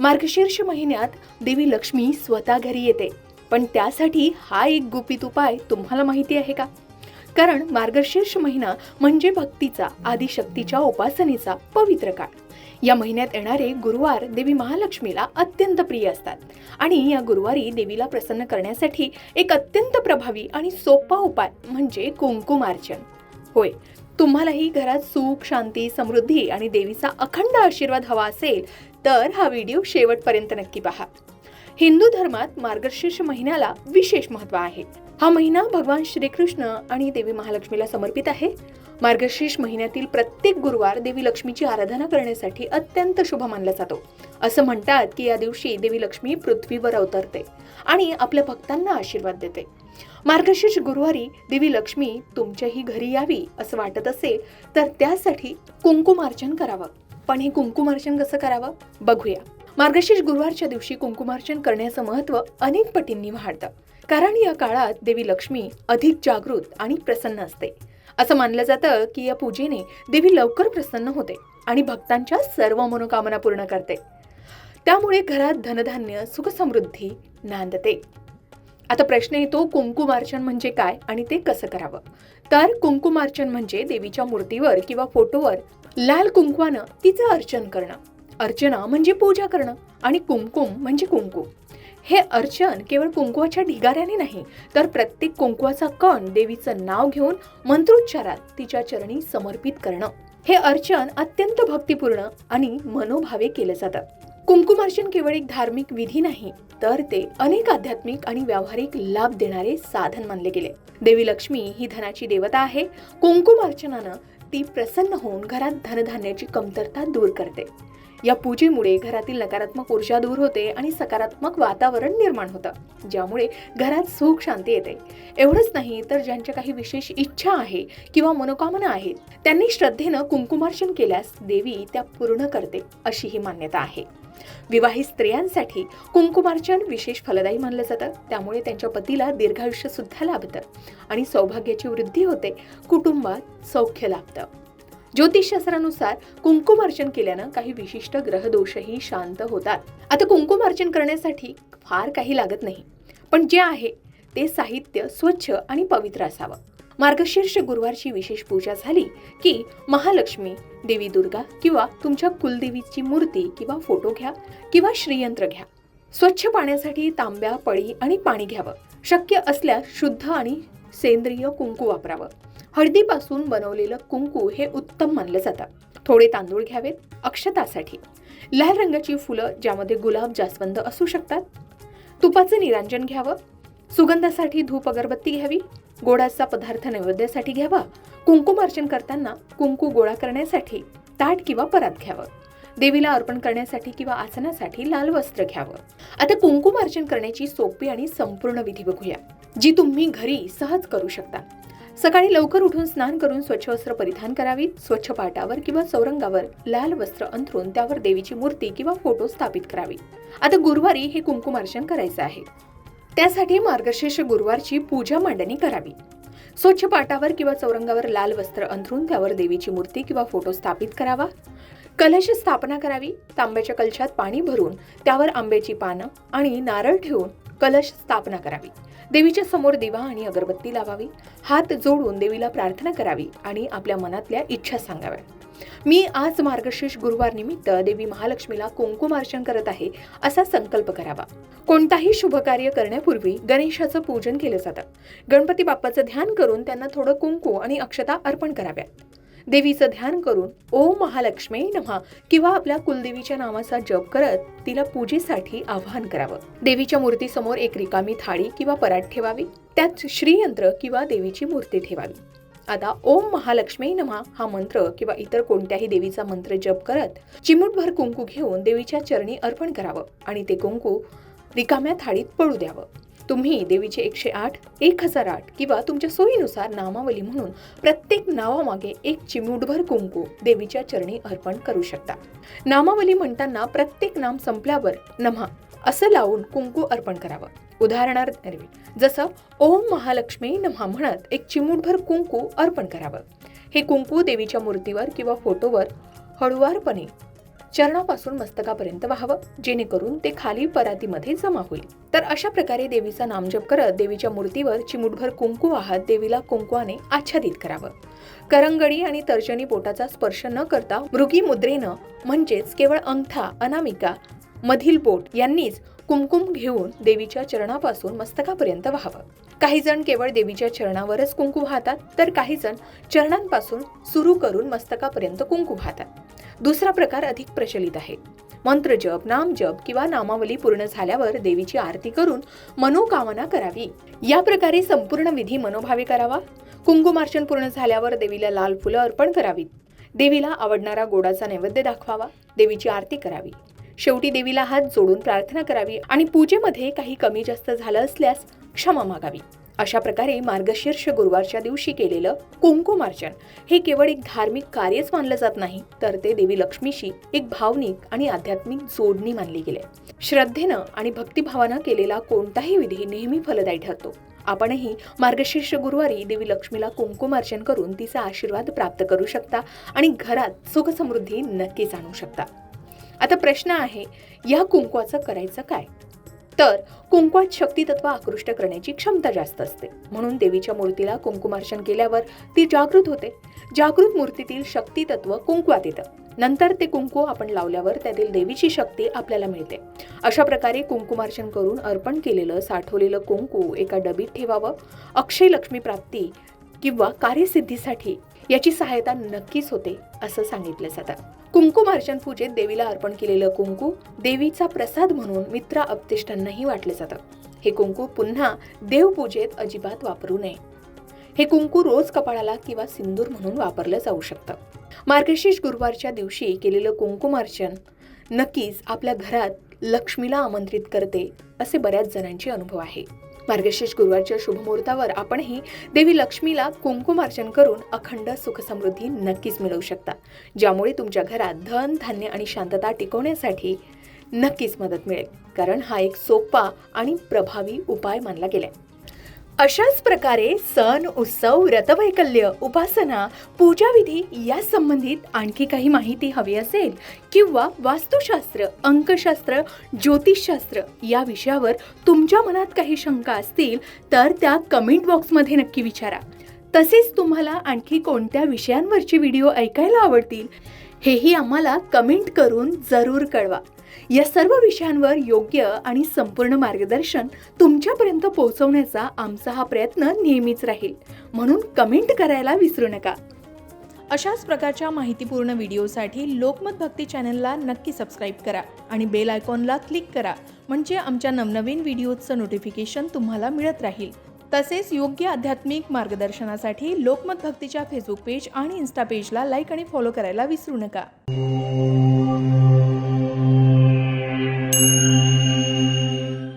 मार्गशीर्ष महिन्यात देवी लक्ष्मी स्वतः घरी येते. पण त्यासाठी हा एक गुपित उपाय तुम्हाला माहिती आहे का? कारण मार्गशीर्ष महिना म्हणजे भक्तीचा आदिशक्तीच्या उपासनेचा पवित्र काळ. या महिन्यात येणारे गुरुवार देवी महालक्ष्मीला अत्यंत प्रिय असतात. आणि या गुरुवारी देवीला प्रसन्न करण्यासाठी एक अत्यंत प्रभावी आणि सोपा उपाय म्हणजे कुंकुमार्चन. होय तुम्हालाही घरात सुख शांती समृद्धी आणि देवीचा अखंड आशीर्वाद हवा असेल तर हा व्हिडिओ शेवटपर्यंत नक्की पहा. हिंदू धर्मात मार्गशीर्ष महिन्याला विशेष महत्त्व आहे. हा महिना भगवान श्रीकृष्ण आणि देवी महालक्ष्मीला समर्पित आहे. मार्गशीर्ष महिन्यातील प्रत्येक गुरुवार देवी लक्ष्मीची आराधना करण्यासाठी अत्यंत शुभ मानला जातो. असं म्हणतात की या दिवशी देवी लक्ष्मी पृथ्वीवर अवतरते आणि आपल्या भक्तांना आशीर्वाद देते. मार्गशीर्ष गुरुवारी देवी लक्ष्मी तुमच्याही घरी यावी असं वाटत असेल तर त्यासाठी कुंकुमार्चन करावं. पण हे कुंकुमार्चन कसं करावं? बघूया. मार्गशीर्ष गुरुवारच्या दिवशी कुंकुमार्चन करण्याचं महत्त्व अनेक पटींनी वाढतं. कारण या काळात देवी लक्ष्मी अधिक जागृत आणि प्रसन्न असते. असं मानलं जातं की या पूजेने देवी लवकर प्रसन्न होते आणि भक्तांच्या सर्व मनोकामना पूर्ण करते. त्यामुळे घरात धनधान्य सुखसमृद्धी नांदते. आता प्रश्न येतो कुंकुमार्चन म्हणजे काय आणि ते कसं करावं? तर कुंकुमार्चन म्हणजे देवीच्या मूर्तीवर किंवा फोटोवर लाल कुंकवानं तिचं अर्चन करणं. अर्चना म्हणजे पूजा करणं आणि कुंकुम म्हणजे कुंकू. हे अर्चन केवळ कुंकुवाच्या ढिगाऱ्याने नाही तर प्रत्येक कुंकुवाचा कण देवीचं नाव घेऊन मंत्रोच्चारात तिच्या चरणी समर्पित करणं. हे अर्चन अत्यंत भक्तिपूर्ण आणि मनोभावे केलं जातं. कुंकुमार्चन केवळ एक धार्मिक विधी नाही तर ते अनेक आध्यात्मिक आणि व्यावहारिक लाभ देणारे साधन मानले गेले. देवी लक्ष्मी ही धनाची देवता आहे. कुंकुमार्चनानं ती प्रसन्न होऊन घरात धनधान्याची कमतरता दूर करते. या पूजेमुळे घरातील नकारात्मक ऊर्जा दूर होते आणि सकारात्मक वातावरण निर्माण होतं ज्यामुळे घरात सुख शांती येते. एवढंच नाही तर ज्यांच्या काही विशेष इच्छा आहे किंवा मनोकामना आहेत त्यांनी श्रद्धेनं कुंकुमार्चन केल्यास देवी त्या पूर्ण करते अशी ही मान्यता आहे. विवाहित स्त्रियांसाठी कुंकुमार्चन विशेष फलदायी मानलं जातं. त्यामुळे त्यांच्या पतीला दीर्घायुष्य सुद्धा लाभतं आणि सौभाग्याची वृद्धी होते कुटुंबात सौख्य लाभतं. ज्योतिषशास्त्रानुसार कुंकुमार्चन केल्यानं काही विशिष्ट ग्रहदोषही शांत होतात. आता कुंकुमार्चन करण्यासाठी फार काही लागत नाही. पण जे आहे ते साहित्य स्वच्छ आणि पवित्र असावं. मार्गशीर्ष गुरुवारची विशेष पूजा झाली की महालक्ष्मी देवी दुर्गा किंवा तुमच्या कुलदेवीची मूर्ती किंवा फोटो घ्या किंवा श्रीयंत्र घ्या. स्वच्छ पाण्यासाठी तांब्या पळी आणि पाणी घ्यावं. शक्य असल्यास शुद्ध आणि सेंद्रिय कुंकू वापरावं. हळदीपासून बनवलेलं कुंकू हे उत्तम मानलं जातं. थोडे तांदूळ घ्यावेत अक्षतासाठी. लाल रंगाची फुलं ज्यामध्ये गुलाब जास्वंद असू शकतात. तुपाचं निरांजन घ्यावं. सुगंधासाठी धूप अगरबत्ती घ्यावी. गोडाचा पदार्थ नैवेद्यासाठी घ्यावा. कुंकुमार्चन करताना कुंकू गोळा करण्यासाठी ताट किंवा परात घ्यावं. देवीला अर्पण करण्यासाठी किंवा आसनासाठी लाल वस्त्र घ्यावं. आता कुंकुमार्चन करण्याची सोपी आणि संपूर्ण विधी बघूया जी तुम्ही घरी सहज करू शकता. सकाळी लवकर उठून स्नान करून स्वच्छ वस्त्र परिधान करावी स्वच्छ पाटावर किंवा चौरंगावर लाल वस्त्र अंथरून त्यावर देवीची मूर्ती किंवा फोटो स्थापित करावी. आता गुरुवारी हे कुंकुमार्चन करायचं आहे. त्यासाठी मार्गशीर्ष गुरुवारची पूजा मांडणी करावी. स्वच्छ पाटावर किंवा चौरंगावर लाल वस्त्र अंथरून त्यावर देवीची मूर्ती किंवा फोटो स्थापित करावा. कलश स्थापना करावी. तांब्याच्या कलशात पाणी भरून त्यावर आंब्याची पानं आणि नारळ ठेवून कलश स्थापना करावी. देवीच्या समोर दिवा आणि अगरबत्ती लावावी. हात जोडून देवीला प्रार्थना करावी आणि आपल्या मनातल्या इच्छा सांगाव्या. मी आज मार्गशीर्ष गुरुवार निमित्त देवी महालक्ष्मीला कुंकुमार्चन करत आहे असा संकल्प करावा. कोणताही शुभ कार्य करण्यापूर्वी गणेशाचं पूजन केलं जातं. गणपती बाप्पाचं ध्यान करून त्यांना थोडं कुंकू आणि अक्षता अर्पण कराव्यात. देवीचं ध्यान करून ओ महालक्ष्मी नमः किंवा आपल्या कुलदेवीच्या नावाचा जप करत तिला पूजेसाठी आवाहन करावं. देवीच्या मूर्तीसमोर एक रिकामी थाळी किंवा पराठ ठेवावी त्यात श्रीयंत्र किंवा देवीची मूर्ती ठेवावी. आता ओम महालक्ष्मी नमा हा मंत्र किंवा इतर कोणत्याही देवीचा मंत्र जप करत चिमूटभर कुंकू घेऊन देवीच्या चरणी अर्पण करावं आणि ते कुंकू रिकाम्या थाळीत पळू द्यावं. तुम्ही देवीचे एकशे आठ एक हजार आठ किंवा तुमच्या सोयीनुसार नामावली म्हणून प्रत्येक नावामागे एक चिमूटभर कुंकू देवीच्या चरणी अर्पण करू शकता. नामावली म्हणताना प्रत्येक नाम संपल्यावर नमा असं लावून कुंकू अर्पण करावं. उदाहरणार्थ जसं ओम महालक्ष्मी नमहा म्हणत एक चिमूटभर कुंकू अर्पण करावं. हे कुंकू देवीच्या मूर्तीवर किंवा फोटोवर हळुवारपणे चरणापासून मस्तकापर्यंत व्हावं जेणेकरून ते खाली परातीमध्ये जमा होईल. तर अशा प्रकारे देवीचा नामजप करत देवीच्या मूर्तीवर चिमुटभर कुंकू वाहत देवीला कुंकवाने आच्छादित करावं. करंगडी आणि तर्जनी बोटाचा स्पर्श न करता मृगी मुद्रेनं म्हणजेच केवळ अंगठा अनामिका मधील बोट यांनीच कुमकुम घेऊन देवीच्या चरणापासून मस्तकापर्यंत व्हावं. काही जण केवळ देवीच्या चरणावरच कुंकू वाहतात तर काही जण चरणांपासून सुरू करून मस्तकापर्यंत कुंकू वाहतात. दुसरा प्रकार अधिक प्रचलित आहे. मंत्र जप नाम जप किंवा नामावली पूर्ण झाल्यावर देवीची आरती करून मनोकामना करावी. या प्रकारे संपूर्ण विधी मनोभावे करावा. कुंकुमार्चन पूर्ण झाल्यावर देवीला लाल फुलं अर्पण करावीत. देवीला आवडणारा गोडाचा नैवेद्य दाखवावा. देवीची आरती करावी. शेवटी देवीला हात जोडून प्रार्थना करावी आणि पूजेमध्ये काही कमी जास्त झालं असल्यास क्षमा मागावी. अशा प्रकारे मार्गशीर्ष गुरुवारच्या दिवशी केलेलं कुंकुमार्चन हे केवळ एक धार्मिक कार्यच मानलं जात नाही तर ते देवी लक्ष्मीशी एक भावनिक आणि आध्यात्मिक जोडणी मानली गेले. श्रद्धेनं आणि भक्तिभावानं केलेला कोणताही विधी नेहमी फलदायी ठरतो. आपणही मार्गशीर्ष गुरुवारी देवी लक्ष्मीला कुंकुमार्चन करून तिचा आशीर्वाद प्राप्त करू शकता आणि घरात सुखसमृद्धी नक्कीच आणू शकता. आता प्रश्न आहे या कुंकवाचं करायचं काय? तर कुंकवात शक्ती तत्व आकृष्ट करण्याची क्षमता जास्त असते. म्हणून देवीच्या मूर्तीला कुंकुमार्चन केल्यावर ती जागृत होते. जागृत मूर्तीतील शक्ती तत्व कुंकवात येतं. नंतर ते कुंकू आपण लावल्यावर त्यातील देवीची शक्ती आपल्याला मिळते. अशा प्रकारे कुंकुमार्चन करून अर्पण केलेलं साठवलेलं कुंकू एका डबीत ठेवावं. अक्षय लक्ष्मी प्राप्ती किंवा कार्यसिद्धीसाठी याची सहायता नक्कीच होते असं सांगितलं जातं. कुंकुमार्चन पूजेत देवीला अर्पण केलेलं कुंकू देवीचा प्रसाद म्हणून मित्र अपतिष्ठांनाही वाटलं जातं. हे कुंकू पुन्हा देवपूजेत अजिबात वापरू नये. हे कुंकू रोज कपाळाला किंवा सिंदूर म्हणून वापरलं जाऊ शकतं. मार्गशीर्ष गुरुवारच्या दिवशी केलेलं कुंकुमार्चन नक्कीच आपल्या घरात लक्ष्मीला आमंत्रित करते असे बऱ्याच जणांचे अनुभव आहे. मार्गशीर्ष गुरुवारच्या शुभमुहूर्तावर आपणही देवी लक्ष्मीला कुंकुमार्चन करून अखंड सुखसमृद्धी नक्कीच मिळवू शकता. ज्यामुळे तुमच्या घरात धन धान्य आणि शांतता टिकवण्यासाठी नक्कीच मदत मिळेल. कारण हा एक सोपा आणि प्रभावी उपाय मानला गेलाय. अशाच प्रकारे सण उत्सव व्रतवैकल्य उपासना पूजाविधी या संबंधित आणखी काही माहिती हवी असेल किंवा वास्तुशास्त्र अंकशास्त्र ज्योतिषशास्त्र या विषयावर तुमच्या मनात काही शंका असतील तर त्या कमेंट बॉक्समध्ये नक्की विचारा. तसेच तुम्हाला आणखी कोणत्या विषयांवरची व्हिडिओ ऐकायला आवडतील हेही आम्हाला कमेंट करून जरूर कळवा. या सर्व विषयांवर योग्य आणि संपूर्ण मार्गदर्शन तुमच्यापर्यंत पोहोचवण्याचा आमचा हा प्रयत्न नेहमीच राहील. म्हणून कमेंट करायला विसरू नका. अशाच प्रकारच्या माहितीपूर्ण व्हिडिओसाठी लोकमत भक्ती चॅनलला नक्की सबस्क्राईब करा आणि बेल आयकॉनला क्लिक करा म्हणजे आमच्या नवनवीन व्हिडिओचं नोटिफिकेशन तुम्हाला मिळत राहील. तसेच योग्य आध्यात्मिक मार्गदर्शनासाठी लोकमत भक्तीच्या फेसबुक पेज आणि इन्स्टा पेजला लाईक आणि फॉलो करायला विसरू नका.